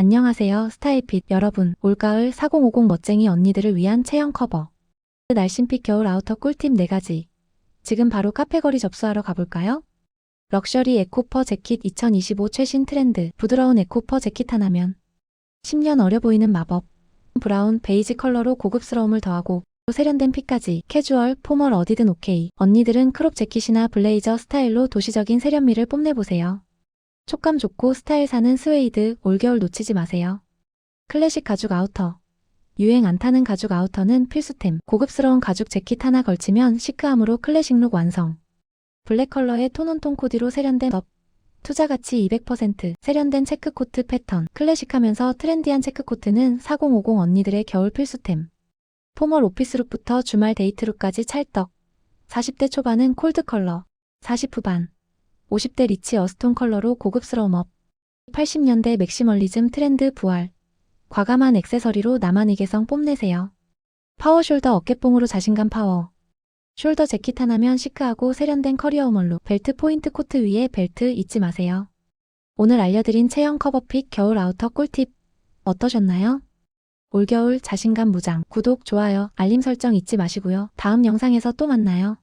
안녕하세요, 스타일핏 여러분. 올가을 4050 멋쟁이 언니들을 위한 체형 커버. 날씬핏 겨울 아우터 꿀팁 4가지. 지금 바로 카페거리 접수하러 가볼까요? 럭셔리 에코퍼 재킷 2025 최신 트렌드. 부드러운 에코퍼 재킷 하나면 10년 어려 보이는 마법. 브라운, 베이지 컬러로 고급스러움을 더하고 세련된 핏까지 캐주얼, 포멀 어디든 오케이. 언니들은 크롭 재킷이나 블레이저 스타일로 도시적인 세련미를 뽐내보세요. 촉감 좋고 스타일 사는 스웨이드, 올겨울 놓치지 마세요. 클래식 가죽 아우터. 유행 안 타는 가죽 아우터는 필수템. 고급스러운 가죽 재킷 하나 걸치면 시크함으로 클래식 룩 완성. 블랙 컬러의 톤온톤 코디로 세련된 업. 투자 가치 200% 세련된 체크 코트 패턴. 클래식하면서 트렌디한 체크 코트는 4050 언니들의 겨울 필수템. 포멀 오피스룩부터 주말 데이트룩까지 찰떡. 40대 초반은 콜드 컬러, 40 후반. 50대 리치 어스톤 컬러로 고급스러움 업. 80년대 맥시멀리즘 트렌드 부활. 과감한 액세서리로 나만의 개성 뽐내세요. 파워 숄더 어깨뽕으로 자신감 파워. 숄더 재킷 하나면 시크하고 세련된 커리어 오멀로 벨트 포인트 코트 위에 벨트 잊지 마세요. 오늘 알려드린 체형 커버핏 겨울 아우터 꿀팁 어떠셨나요? 올겨울 자신감 무장 구독, 좋아요, 알림 설정 잊지 마시고요. 다음 영상에서 또 만나요.